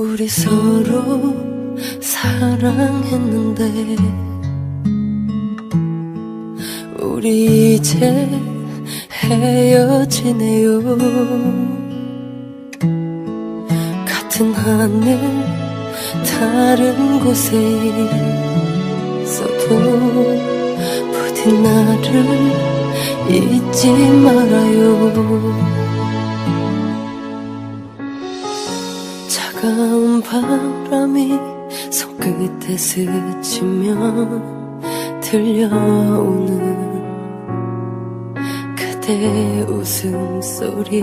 우리 서로 사랑했는데 우리 이제 헤어지네요. 같은 하늘 다른 곳에 있어도 부디 나를 잊지 말아요 차가운 바람이 손끝에 스치면 들려오는 그대 웃음소리.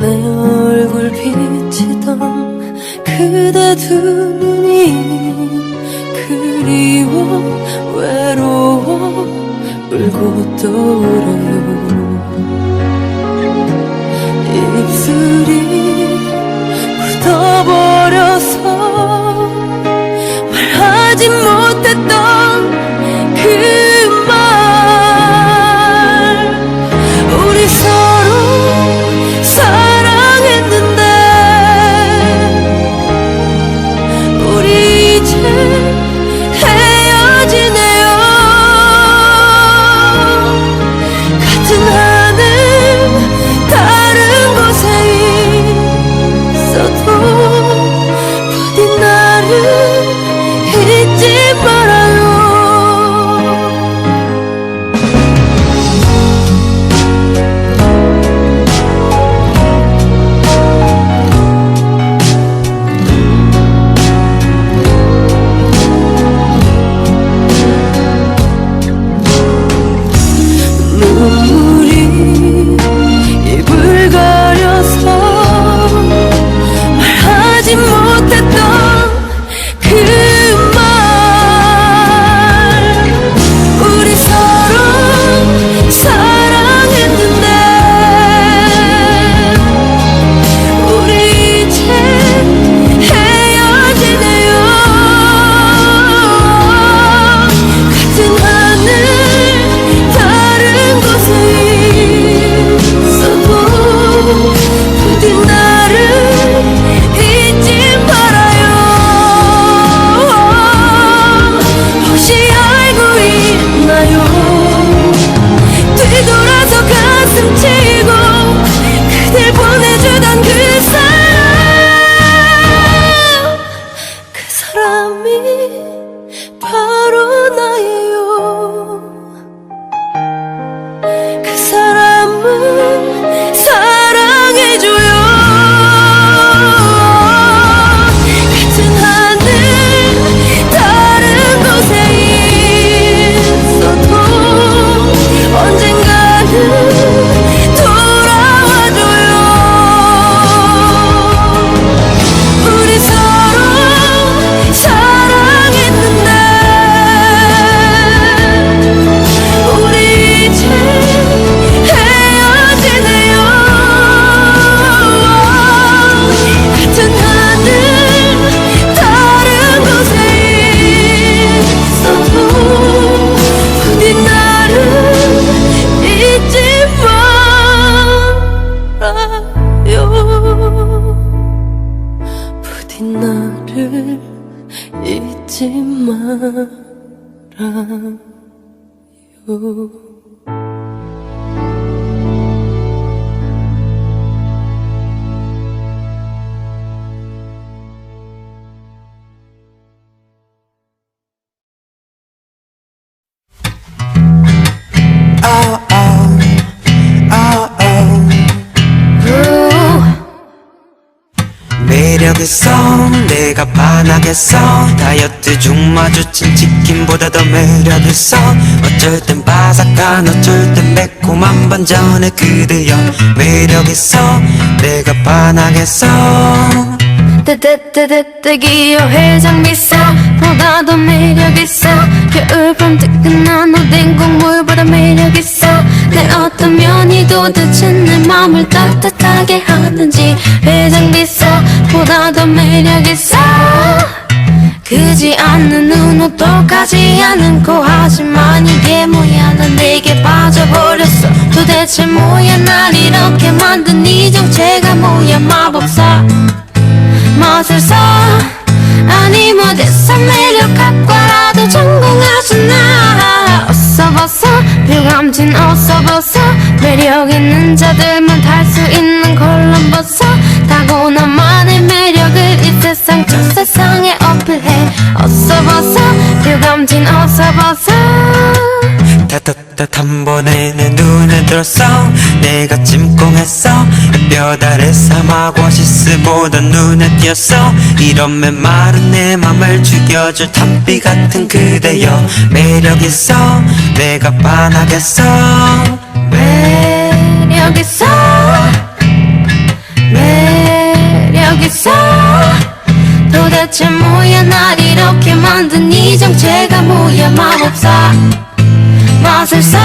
내 얼굴 비치던 그대 두 눈이 그리워 외로워 울고 떠오르요 입술이 corazón. 말아요. 부디 나를 잊지 말아요 매력 있어 내가 반하겠어 다이어트 중 마주친 치킨보다 더 매력 있어 어쩔 땐 바삭한 어쩔 땐 매콤한 반전의 그대여 매력 있어 내가 반하겠어 뜨뜨뜨뜨뜨 기호회장 미소 보다 더 매력있어 겨울밤 뜨끈한 오뎅 국물보다 매력있어. 내 어떤 면이 도대체 내 맘을 따뜻하게 하는지 회장 미소 보다 더 매력있어. 크지 않는 눈 가지 않은 코 하지만 이게 뭐야? 난 내게 빠져버렸어. 도대체 뭐야? 날 이렇게 만든 이 정체가 뭐야? 마법사 써 아니 못해서 매력 학 과라도 전공하셨나. 어서 벗어 뷰감진 어서 벗어 매력 있는 자들만 탈 수 있는 콜럼버서 타고난만의 매력을 이 세상 저 세상에 어필해. 어서 벗어 뷰감진 어서 벗어 따뜻한 한 번에 들었어. 내가 찜꽁했어. 햇볕 아래 사막 오아시스보다 눈에 띄었어. 이런 메마른 내 맘을 죽여줄 탄비 같은 그대여. 매력있어. 내가 반하겠어. 매력 있어. 매력 있어. 도대체 뭐야? 날 이렇게 만든 이 정체가 뭐야? 마법사 마술사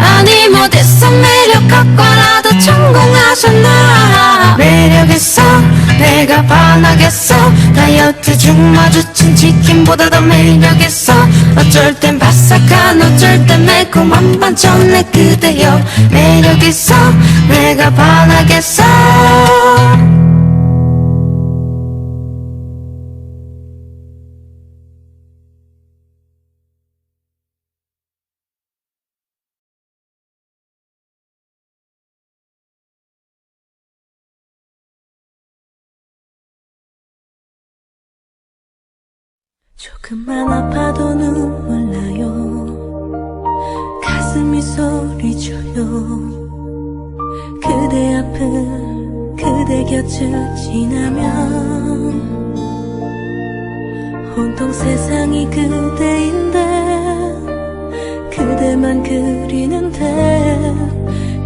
아니 못해서 매력 학과라도 전공하셨나? 매력 있어 내가 반하겠어? 다이어트 중 마주친 치킨보다 더 매력 있어 어쩔 땐 바삭한 어쩔 땐 매콤한 반전 내 그대여 매력 있어 내가 반하겠어 조금만 아파도 눈물 나요. 가슴이 소리쳐요. 그대 앞을 그대 곁을 지나면 온통 세상이 그대인데 그대만 그리는데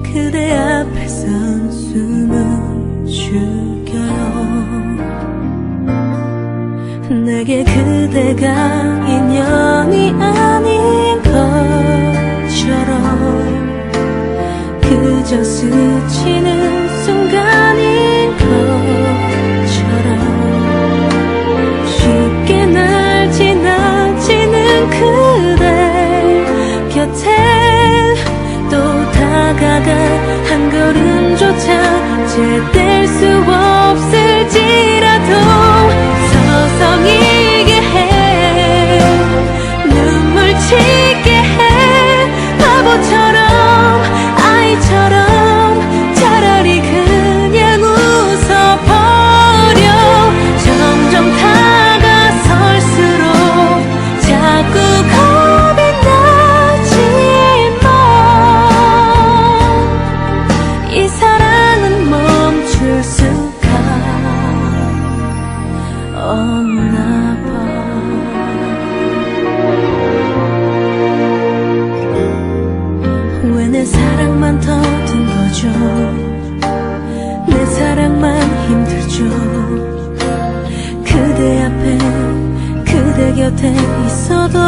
그대 앞에선 숨을 죽 내게 그대가 인연이 아닌 것처럼 그저 스치는 순간인 것처럼 쉽게 날 지나치는 그대 곁에 또 다가가 한 걸음조차 제뗄 곁에 있어도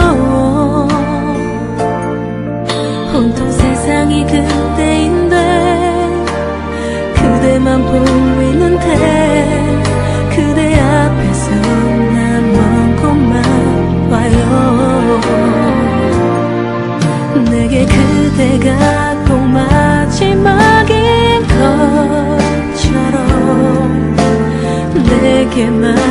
온통 세상이 그대인데 그대만 보이는데 그대 앞에서 난 먼 곳만 와요. 내게 그대가 꼭 마지막인 것처럼 내게 마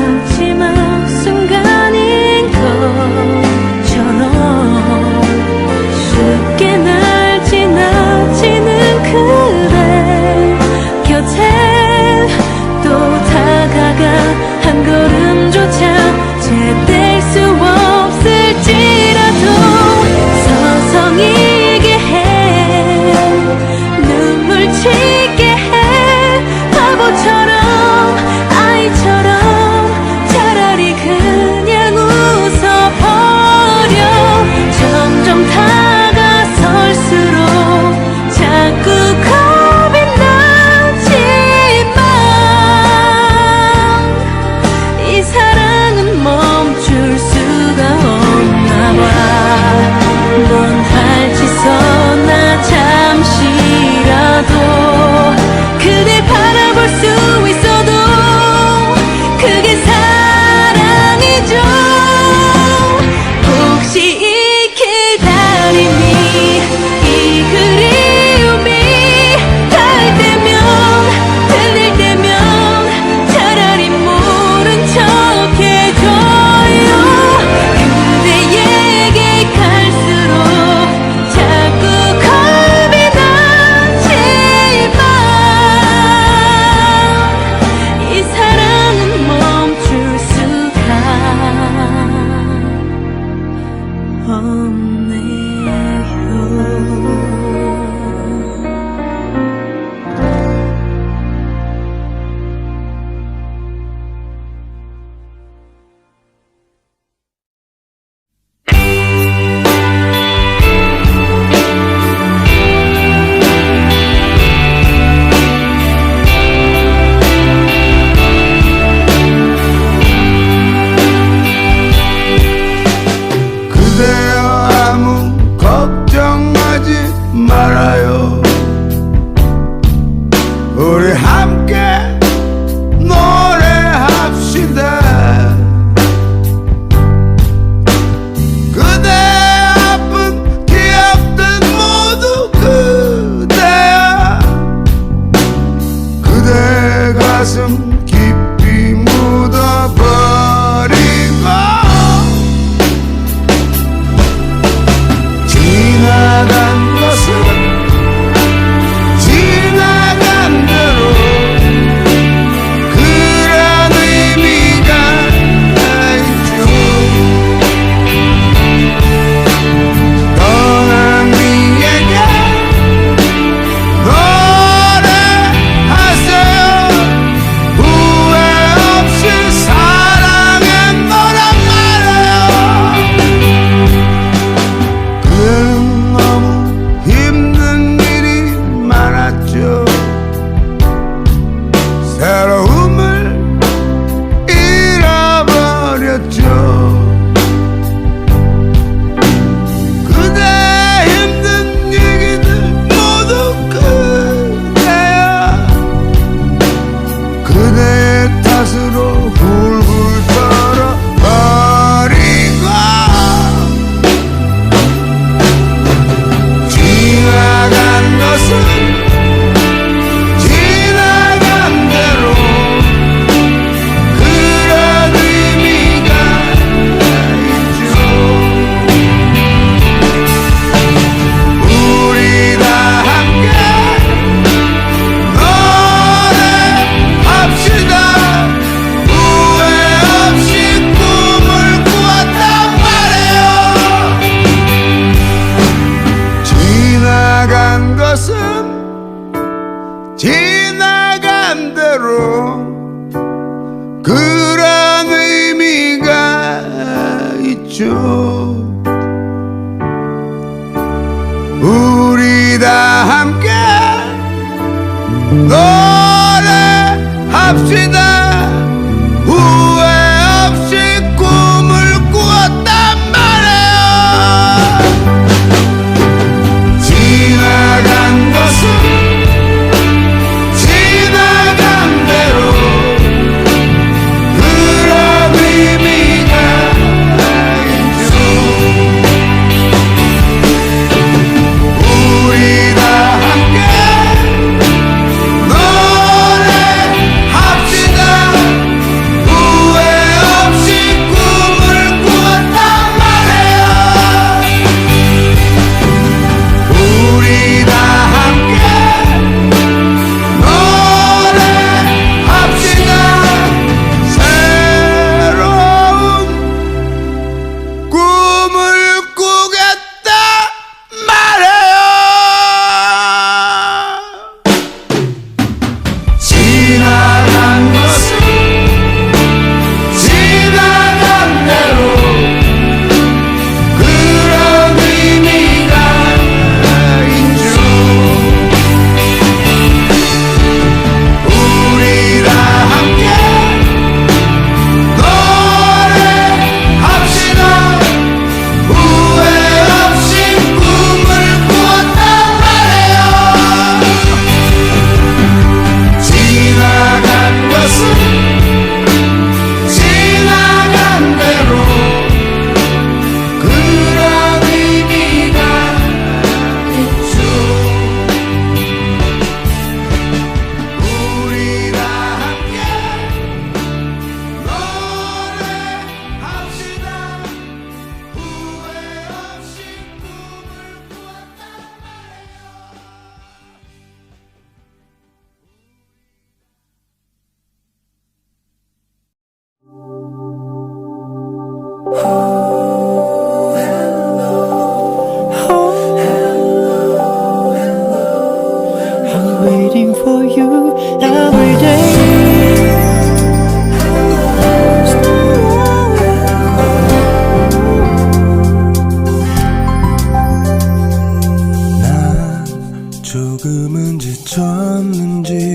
지쳤는지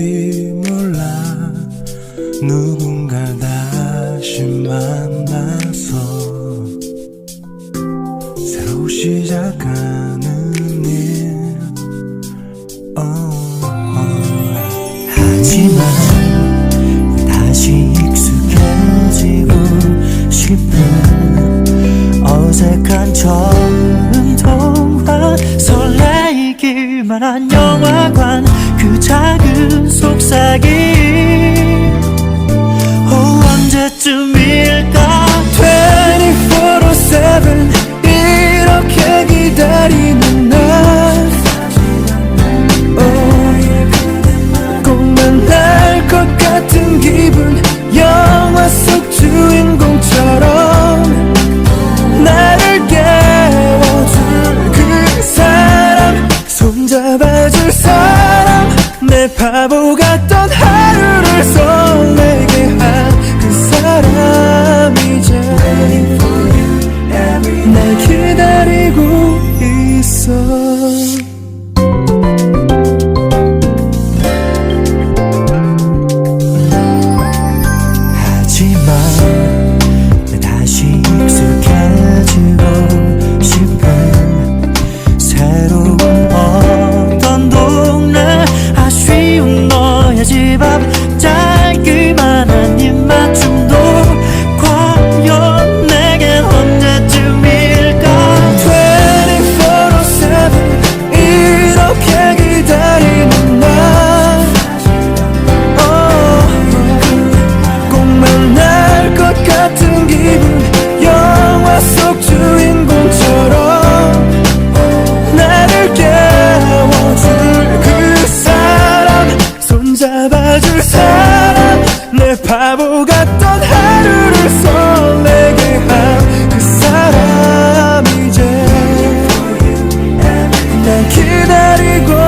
기다리고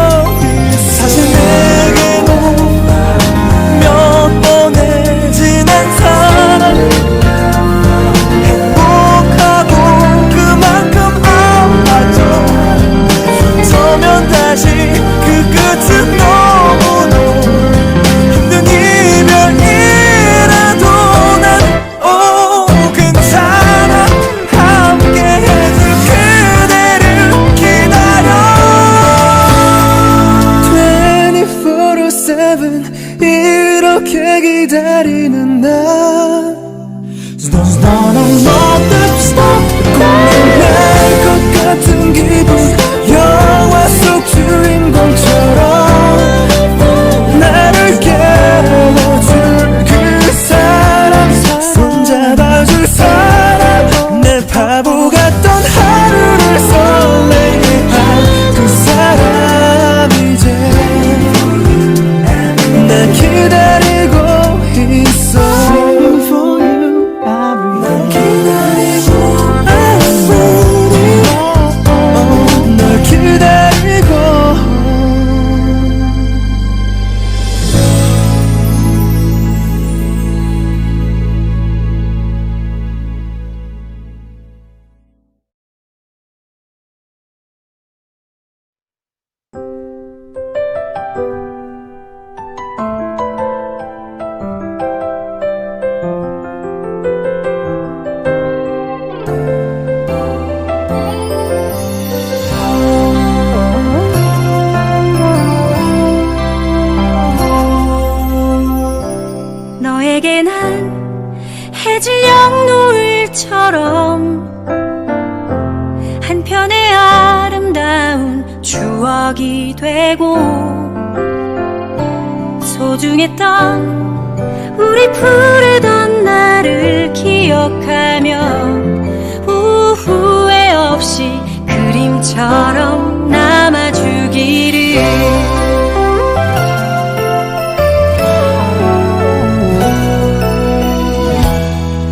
그림처럼 남아주기를.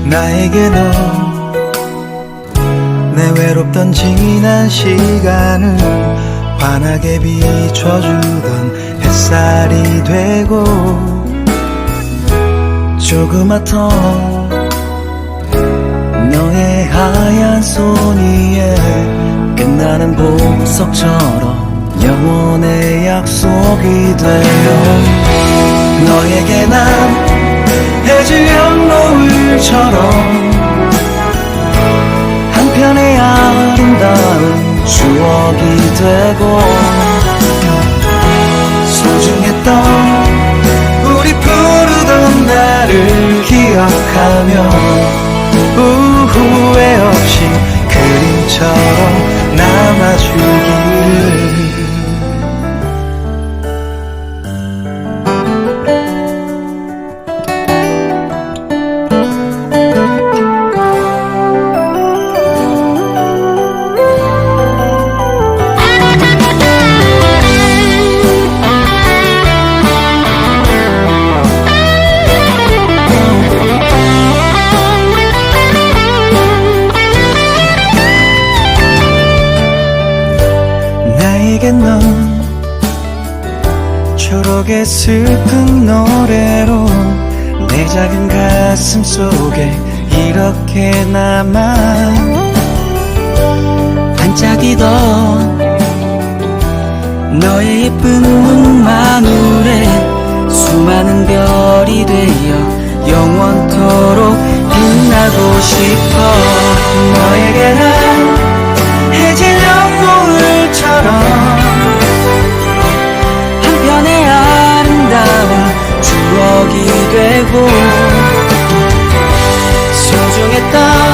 나에게 너내 외롭던 지난 시간을 환하게 비춰주던 햇살이 되고 조그맣던 너의 하얀 손 위에 끝나는 보석처럼 영원의 약속이 되어 너에게 난 해질녘 노을처럼 한편의 아름다운 추억이 되고 소중했던 우리 부르던 날을 기억하며 그림처럼 남아주기 나에겐 넌 초록의 슬픈 노래로 내 작은 가슴 속에 이렇게 남아 반짝이던 너의 예쁜 눈마늘에 수많은 별이 되어 영원토록 빛나고 싶어. 너에게 난 해질녘 노을처럼 추억이 되고 소중했던